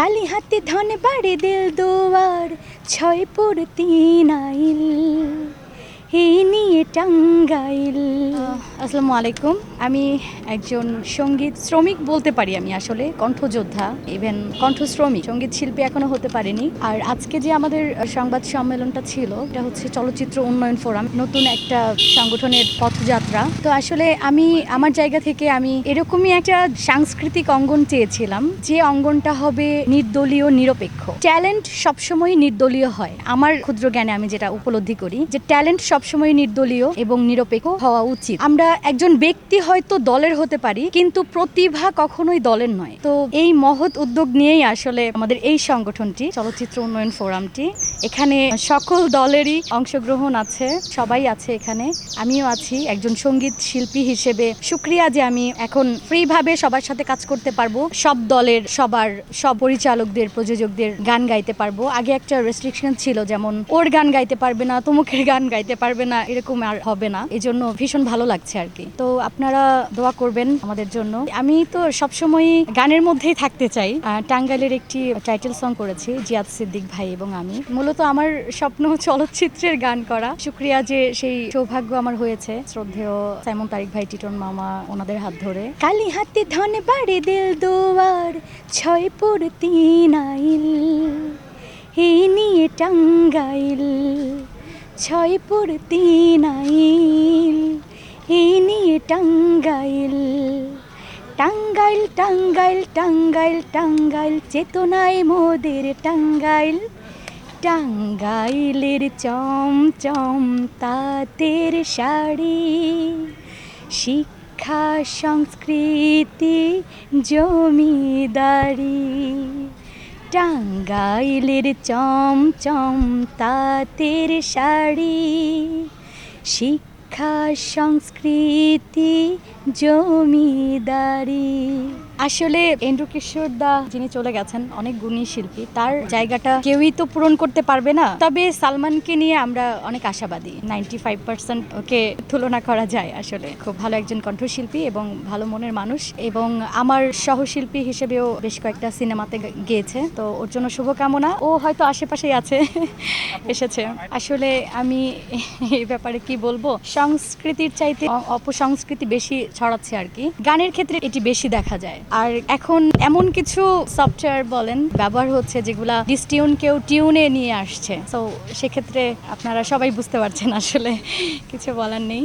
কালী হাতে ধন বাড়ি দিল দুয়ার ছয় পুর নিয়ে টাঙ্গাইল। আসসালামু আলাইকুম। আমি একজন সংগীত শ্রমিক বলতে পারি আমি আসলে কণ্ঠযোদ্ধা ইভেন কণ্ঠ শ্রমিক সংগীত শিল্পী এখনও হতে পারিনি। আর আজকে যে আমাদের সংবাদ সম্মেলনটা ছিল এটা হচ্ছে চলচ্চিত্র উন্নয়ন ফোরাম নতুন একটা সংগঠনের পথযাত্রা। তো আসলে আমি আমার জায়গা থেকে আমি এরকমই একটা সাংস্কৃতিক অঙ্গন চেয়েছিলাম যে অঙ্গনটা হবে নির্দলীয় নিরপেক্ষ। ট্যালেন্ট সবসময় নির্দলীয় হয়। আমার ক্ষুদ্র জ্ঞানে আমি যেটা উপলব্ধি করি যে ট্যালেন্ট সবসময় নির্দলীয় এবং নিরপেক্ষ হওয়া উচিত। আমরা একজন ব্যক্তি হয়তো দলের হতে পারি, কিন্তু প্রতিভা কখনোই দলের নয়। তো এই মহৎ উদ্যোগ নিয়েই আসলে আমাদের এই সংগঠনটি, চলচ্চিত্র উন্নয়ন ফোরামটি এখানে সকল দলেরই অংশগ্রহণ আছে, সবাই আছে এখানে। আমিও আছি, একজন সংগীত শিল্পী হিসেবে। সুক্রিয়া যে আমি এখন ফ্রি ভাবে সবার সাথে কাজ করতে পারব, সব দলের সবার সব পরিচালকদের প্রযোজকদের গান গাইতে পারব। আগে একটা রেস্ট্রিকশন ছিল, যেমন, ওর গান গাইতে পারবে না, তমুকের গান গাইতে পারবে না, এরকম আর হবে না। এই জন্য ভীষণ ভালো লাগছে আর কি। তো আপনারা দোয়া করবেন আমাদের জন্য। আমি তো সবসময় গানের মধ্যেই থাকতে চাই। টাঙ্গাইলের একটি টাইটেল সং করেছি, জিয়াদ সিদ্দিক ভাই এবং আমি। মূলত আমার স্বপ্ন চলচ্চিত্রের গান করা। শুক্রিয়া যে সেই সৌভাগ্য আমার হয়েছে। শ্রদ্ধেয় সাইমন তারিক ভাই, টিটন মামা, ওনাদের হাত ধরে। কালি হাতে ধন বাড়ি দিল দুয়ার, ছয় পুর তিন আইল। নিয়ে টাঙ্গাইল, ছয় পুর তিন আইল। নিয়ে টাঙ্গাইল টাঙ্গাইল টাঙ্গাইল টাঙ্গাইল টাঙ্গাইল, চেতনায় মোদের টাঙ্গাইল। টাঙ্গাইলের চমচম তাঁতের শাড়ি। শিক্ষা সংস্কৃতি জমিদারি। টাঙ্গাইলের চমচম তাঁতের শাড়ি। শিক্ষা সংস্কৃতি জমিদারি। আসলে এন্ড্রু কিশোর দা যিনি চলে গেছেন অনেক গুণী শিল্পী তার জায়গাটা কেউই তো পূরণ করতে পারবে না। তবে সালমানকে নিয়ে আমরা অনেক আশাবাদী। নাইনটি ফাইভ পার্সেন্ট ওকে তুলনা করা যায় আসলে। খুব ভালো একজন কণ্ঠশিল্পী এবং ভালো মনের মানুষ এবং আমার সহশিল্পী হিসেবেও বেশ কয়েকটা সিনেমাতে গেয়েছে। তো ওর জন্য শুভকামনা। ও হয়তো আশেপাশেই আছে এসেছে। আসলে আমি এই ব্যাপারে কি বলব? সংস্কৃতির চাইতে অপসংস্কৃতি বেশি ছড়াচ্ছে আর কি। গানের ক্ষেত্রে এটি বেশি দেখা যায়। আর এখন এমন কিছু সফটওয়্যার বলেন, ব্যবহার হচ্ছে যেগুলা ডিসটিউন কেউ টিউনে নিয়ে আসছে। তো সেক্ষেত্রে আপনারা সবাই বুঝতে পারছেন আসলে কিছু বলার নেই।